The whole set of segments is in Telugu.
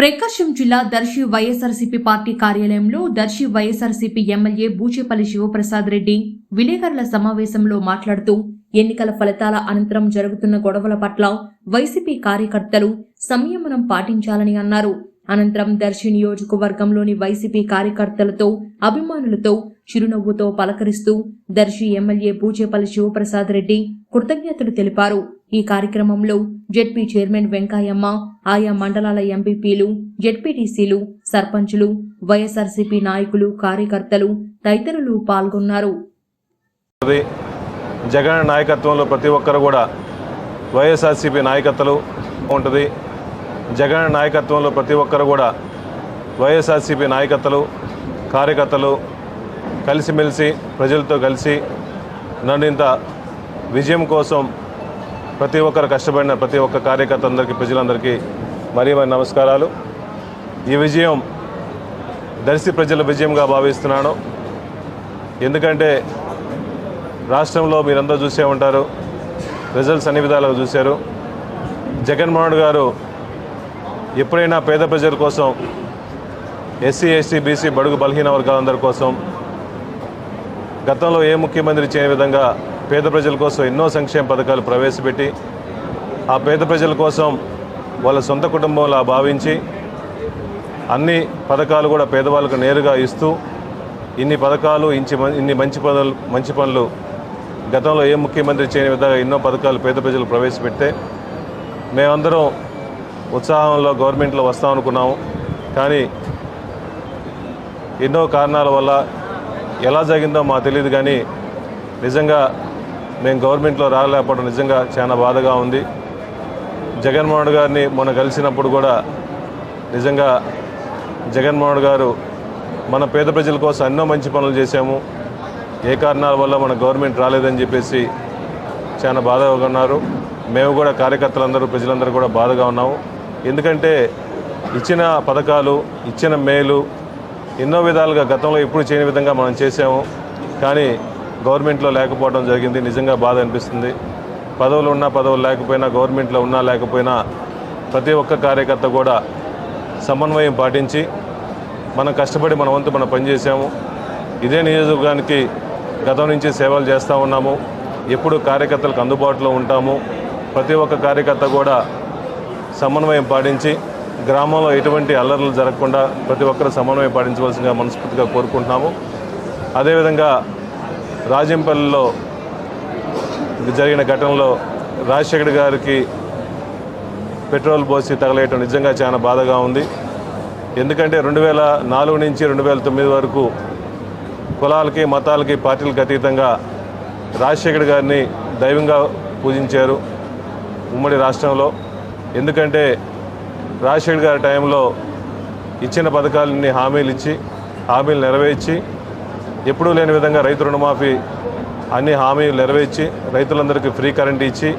ప్రకాశం జిల్లా Darsi Y S R C P party కార్యాలయంలో Darsi Y S R C P M L A Bucheppalli Sivaprasad Reddy విలేకరుల సమావేశంలో మాట్లాడుతూ ఎన్నికల ఫలితాల అనంతరం జరుగుతున్న గొడవల పట్ల వైసీపీ కార్యకర్తలు సంయమనం పాటించాలని అన్నారు. అనంతరం దర్శి నియోజకవర్గంలోని వైసీపీ కార్యకర్తలతో అభిమానులతో చిరునవ్వుతో పలకరిస్తూ Darsi M L A Bucheppalli Sivaprasad Reddy కృతజ్ఞతలు తెలిపారు. ఈ కార్యక్రమంలో జెడ్పీ చైర్మన్ వెంకాయమ్మ ఆయా మండలాల ఎంపీపీలు జెడ్పీటీసీలు సర్పంచులు వైఎస్ఆర్సీపీ నాయకులు కార్యకర్తలు తదితరులు పాల్గొన్నారు. జగన్ నాయకత్వంలో ప్రతి ఒక్కరు కూడా వైఎస్ఆర్సీపీ నాయకత్వాలు ఉంటుంది. జగన్ నాయకత్వంలో ప్రతి ఒక్కరు కూడా వైఎస్ఆర్సీపీ నాయకత్వాలు కార్యకర్తలు కలిసిమెలిసి ప్రజలతో కలిసి నన్ను ఇంత విజయం కోసం ప్రతి ఒక్కరు కష్టపడిన ప్రతి ఒక్క కార్యకర్త అందరికీ ప్రజలందరికీ మరీ మరి నమస్కారాలు. ఈ విజయం దర్శి ప్రజల విజయంగా భావిస్తున్నాను. ఎందుకంటే రాష్ట్రంలో మీరందరూ చూసే ఉంటారు రిజల్ట్స్ అన్ని విధాలుగా చూశారు. జగన్మోహన్ గారు ఎప్పుడైనా పేద ప్రజల కోసం ఎస్సీ ఎస్టీ బీసీ బడుగు బలహీన వర్గాలందరి కోసం గతంలో ఏ ముఖ్యమంత్రి చేయని విధంగా పేద ప్రజల కోసం ఎన్నో సంక్షేమ పథకాలు ప్రవేశపెట్టి ఆ పేద ప్రజల కోసం వాళ్ళ సొంత కుటుంబంలా భావించి అన్ని పథకాలు కూడా పేదవాళ్ళకు నేరుగా ఇస్తూ ఇన్ని పథకాలు ఇంచి ఇన్ని మంచి పనులు మంచి పనులు గతంలో ఏ ముఖ్యమంత్రి చేయని విధంగా ఎన్నో పథకాలు పేద ప్రజలు ప్రవేశపెడితే మేమందరం ఉత్సాహంలో గవర్నమెంట్లో వస్తాం అనుకున్నాము. కానీ ఎన్నో కారణాల వల్ల ఎలా జరిగిందో మాకు తెలియదు కానీ నిజంగా మేము గవర్నమెంట్లో రాలేకపోవడం నిజంగా చాలా బాధగా ఉంది. జగన్మోహన్ గారిని మొన్న కలిసినప్పుడు కూడా నిజంగా జగన్మోహన్ గారు మన పేద ప్రజల కోసం ఎన్నో మంచి పనులు చేశాము. ఏ కారణాల వల్ల మన గవర్నమెంట్ రాలేదని చెప్పేసి చాలా బాధగా ఉన్నారు. మేము కూడా కార్యకర్తలందరూ ప్రజలందరూ కూడా బాధగా ఉన్నాము. ఎందుకంటే ఇచ్చిన పథకాలు ఇచ్చిన మేలు ఎన్నో విధాలుగా గతంలో ఎప్పుడు చేయని విధంగా మనం చేసాము కానీ గవర్నమెంట్లో లేకపోవడం జరిగింది. నిజంగా బాధ అనిపిస్తుంది. పదవులు ఉన్నా పదవులు లేకపోయినా గవర్నమెంట్లో ఉన్నా లేకపోయినా ప్రతి ఒక్క కార్యకర్త కూడా సమన్వయం పాటించి మనం కష్టపడి మన వంతు మనం పనిచేసాము ఇదే నియోజకవర్గానికి గతం నుంచి సేవలు చేస్తూ ఉన్నాము. ఎప్పుడు కార్యకర్తలకు అందుబాటులో ఉంటాము. ప్రతి ఒక్క కార్యకర్త కూడా సమన్వయం పాటించి గ్రామంలో ఎటువంటి అల్లర్లు జరగకుండా ప్రతి ఒక్కరు సమన్వయం పాటించవలసిందిగా మనస్ఫూర్తిగా కోరుకుంటున్నాము. అదేవిధంగా రాజంపల్లిలో జరిగిన ఘటనలో రాజశేఖర్ గారికి పెట్రోల్ పోసి తగలేయటం నిజంగా చాలా బాధగా ఉంది. ఎందుకంటే రెండు వేల నాలుగు నుంచి రెండు వేల తొమ్మిది వరకు కులాలకి మతాలకి పార్టీలకు అతీతంగా రాజశేఖర్ గారిని దైవంగా పూజించారు ఉమ్మడి రాష్ట్రంలో. ఎందుకంటే రాజశేఖర్ గారి టైంలో ఇచ్చిన పథకాలన్నీ హామీలు ఇచ్చి హామీలు నెరవేర్చి ఎప్పుడూ లేని విధంగా రైతు రుణమాఫీ అన్ని హామీలు నెరవేర్చి రైతులందరికీ ఫ్రీ కరెంట్ ఇచ్చి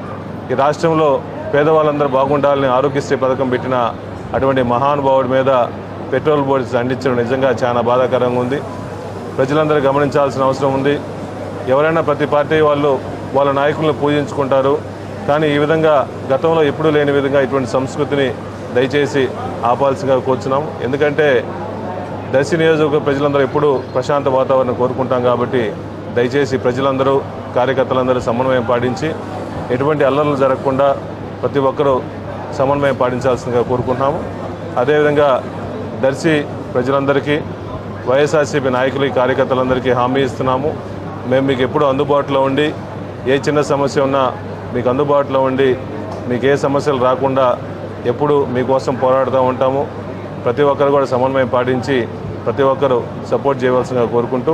ఈ రాష్ట్రంలో పేదవాళ్ళందరూ బాగుండాలని ఆరోగ్యశ్రీ పథకం పెట్టిన అటువంటి మహానుభావుడి మీద పెట్రోల్ బోర్డ్స్ అందించడం నిజంగా చాలా బాధాకరంగా ఉంది. ప్రజలందరూ గమనించాల్సిన అవసరం ఉంది. ఎవరైనా ప్రతి పార్టీ వాళ్ళు వాళ్ళ నాయకులను పూజించుకుంటారు. కానీ ఈ విధంగా గతంలో ఎప్పుడూ లేని విధంగా ఇటువంటి సంస్కృతిని దయచేసి ఆపాల్సిందిగా కూర్చున్నాం ఎందుకంటే దర్శి నియోజకవర్గ ప్రజలందరూ ఎప్పుడూ ప్రశాంత వాతావరణం కోరుకుంటాం కాబట్టి దయచేసి ప్రజలందరూ కార్యకర్తలందరూ సమన్వయం పాటించి ఎటువంటి అల్లర్లు జరగకుండా ప్రతి ఒక్కరూ సమన్వయం పాటించాల్సిందిగా కోరుకుంటున్నాము. అదేవిధంగా దర్శి ప్రజలందరికీ వైఎస్ఆర్సీపీ నాయకులకి కార్యకర్తలందరికీ హామీ ఇస్తున్నాము. మేము మీకు ఎప్పుడూ అందుబాటులో ఉండి ఏ చిన్న సమస్య ఉన్నా మీకు అందుబాటులో ఉండి మీకు ఏ సమస్యలు రాకుండా ఎప్పుడు మీకోసం పోరాడుతూ ఉంటాము. ప్రతి ఒక్కరు కూడా సమన్వయం పాటించి ప్రతి ఒక్కరూ సపోర్ట్ చేయవలసిందిగా కోరుకుంటూ